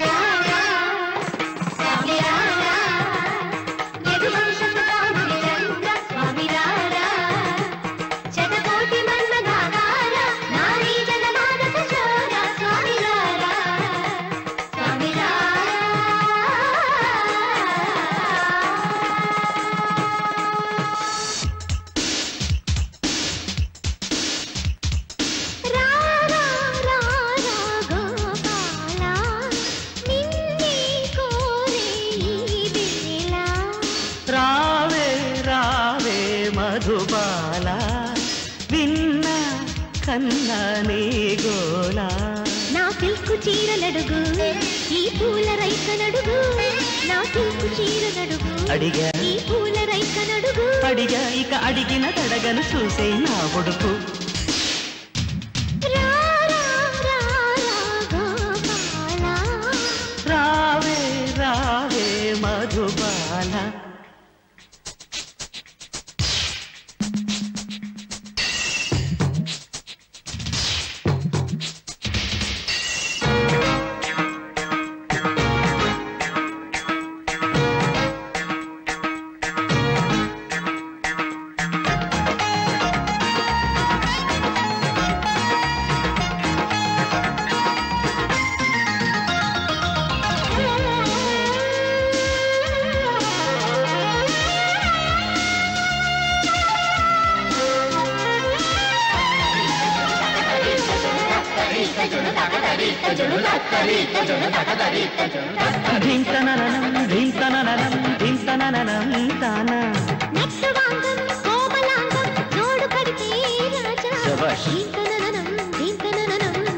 Right. Madhubala విన్న కన్నా నీ గోలా. నా సిల్కు చీరలడుగు ఈ పూల రైకనడుగు నా సిల్కు చీరలడుగు అడిగా. ఈ పూల రైకనడుగు అడిగా ఇక అడిగిన తడగను చూసే నా ఉడుకు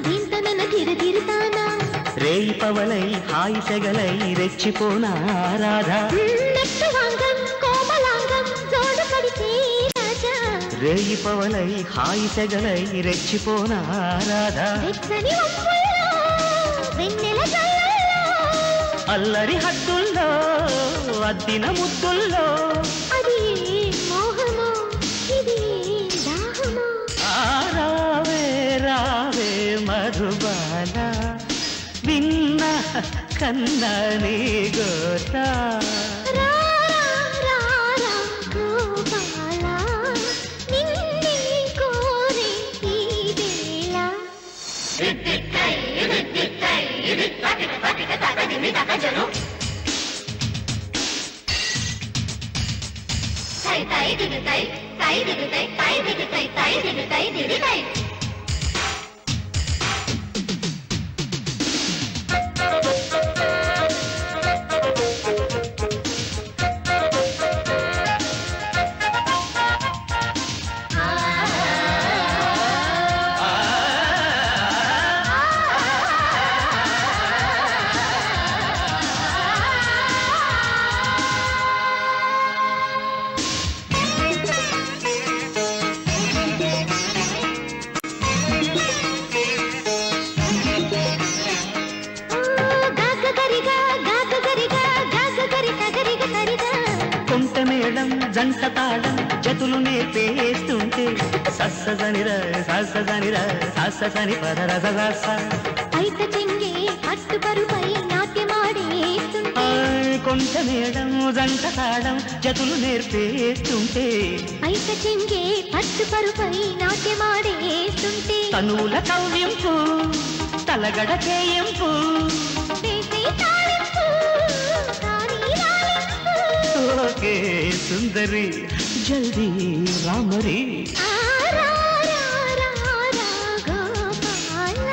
దీంతనన ధిర ధిరతానా రేయి పవలై హాయి సెగలై రెచ్చిపోనా రాధా? రేయి పవలై హాయి సెగలై రెచ్చిపోనా రాధా అల్లరి హద్దుల్లో అద్దిన ముద్దుల్లో. రావే రావే మధుబాల. విన్న కన్న నీ గోత. తై తై దిగు తై తై దిగు తై తై దిగు తై తై దిగు తై దిగు మేళం జంట తాళం జతులు నేర్పేస్తుంటే సస్సనిర సస్సనిర సస్సని పద రస పైట చెంగే పట్టు పరుపై నాట్యమాడేస్తుంటే. కొంట మేళం జంట తాళం జతులు నేర్పేస్తుంటే. పైట చెంగే పట్టు పరుపై నాట్యమాడేస్తుంటే. తనువుల కవ్యంపు తలగడ చేయంపు. వేసే తాళింపు ఓకే సుందరి జల్దీ రామరి. ఆ రా రా రా రా గోపాల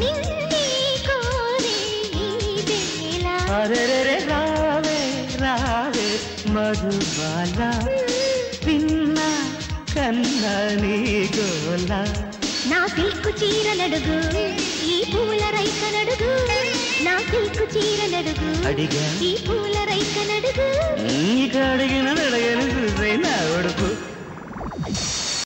నిన్నే కోరే ఈ వేళ. అరెరెరె రావే రావే మధుబాల. పిన్న కన్న నీ గోల. నా సిల్కు చీరలడుగు ఈ పూల రైకనడుగు నా సిల్కు చీరలడుగు అడిగా. ఈ పూల రైకనడుగు నీకు అడిగిన అడగను చూసే నా ఉడుపు